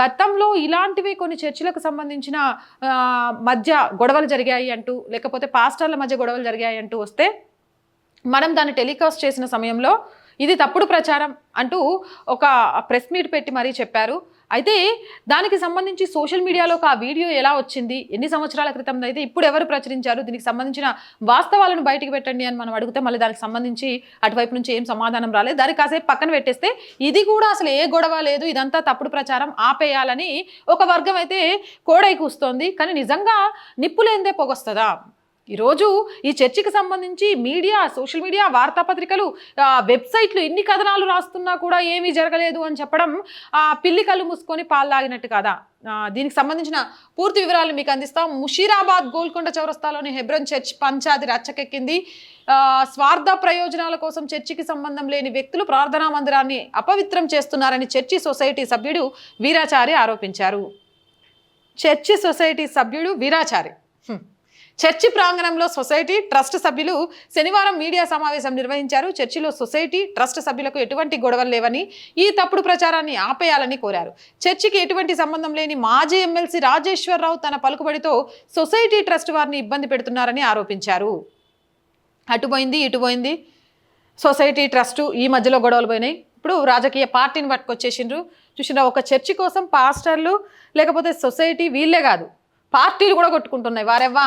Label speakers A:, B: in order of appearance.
A: గతంలో ఇలాంటివి కొన్ని చర్చిలకు సంబంధించిన మధ్య గొడవలు జరిగాయి అంటూ లేకపోతే పాస్టర్ల మధ్య గొడవలు జరిగాయి అంటూ వస్తే మనం దాన్ని టెలికాస్ట్ చేసిన సమయంలో ఇది తప్పుడు ప్రచారం అంటూ ఒక ప్రెస్ మీట్ పెట్టి మరీ చెప్పారు. అయితే దానికి సంబంధించి సోషల్ మీడియాలో ఒక ఆ వీడియో ఎలా వచ్చింది? ఎన్ని సంవత్సరాల క్రితం అయితే ఇప్పుడు ఎవరు ప్రచురించారు? దీనికి సంబంధించిన వాస్తవాలను బయటికి పెట్టండి అని మనం అడిగితే మళ్ళీ దానికి సంబంధించి అటువైపు నుంచి ఏం సమాధానం రాలేదు. దానికి కాసేపు పక్కన పెట్టేస్తే ఇది కూడా అసలు ఏ గొడవ లేదు ఇదంతా తప్పుడు ప్రచారం ఆపేయాలని ఒక వర్గం అయితే కోడై కూస్తోంది. కానీ నిజంగా నిప్పులేందే పొగొస్తుందా? ఈరోజు ఈ చర్చికి సంబంధించి మీడియా సోషల్ మీడియా వార్తాపత్రికలు వెబ్సైట్లు ఎన్ని కథనాలు రాస్తున్నా కూడా ఏమీ జరగలేదు అని చెప్పడం పిల్లి కళ్ళు మూసుకొని పాలు తాగినట్టు కాదా? దీనికి సంబంధించిన పూర్తి వివరాలు మీకు అందిస్తాం. ముషీరాబాద్ గోల్కొండ చౌరస్తాలోని హెబ్రోన్ చర్చ్ పంచాది రచ్చకెక్కింది. స్వార్థ ప్రయోజనాల కోసం చర్చికి సంబంధం లేని వ్యక్తులు ప్రార్థనా మందిరాన్ని అపవిత్రం చేస్తున్నారని చర్చి సొసైటీ సభ్యుడు వీరాచారి ఆరోపించారు. చర్చి సొసైటీ సభ్యుడు వీరాచారి. చర్చి ప్రాంగణంలో సొసైటీ ట్రస్ట్ సభ్యులు శనివారం మీడియా సమావేశం నిర్వహించారు. చర్చిలో సొసైటీ ట్రస్ట్ సభ్యులకు ఎటువంటి గొడవలు లేవని ఈ తప్పుడు ప్రచారాన్ని ఆపేయాలని కోరారు. చర్చికి ఎటువంటి సంబంధం లేని మాజీ ఎమ్మెల్సీ రాజేశ్వరరావు తన పలుకుబడితో సొసైటీ ట్రస్ట్ వారిని ఇబ్బంది పెడుతున్నారని ఆరోపించారు. అటుపోయింది ఇటుపోయింది సొసైటీ ట్రస్ట్ ఈ మధ్యలో గొడవలు పోయినాయి. ఇప్పుడు రాజకీయ పార్టీని పట్టుకొచ్చేసిండ్రు. చూసిన ఒక చర్చి కోసం పాస్టర్లు లేకపోతే సొసైటీ వీళ్ళే కాదు. పార్టీలు కూడా కొట్టుకుంటున్నాయి. వారెవ్వా?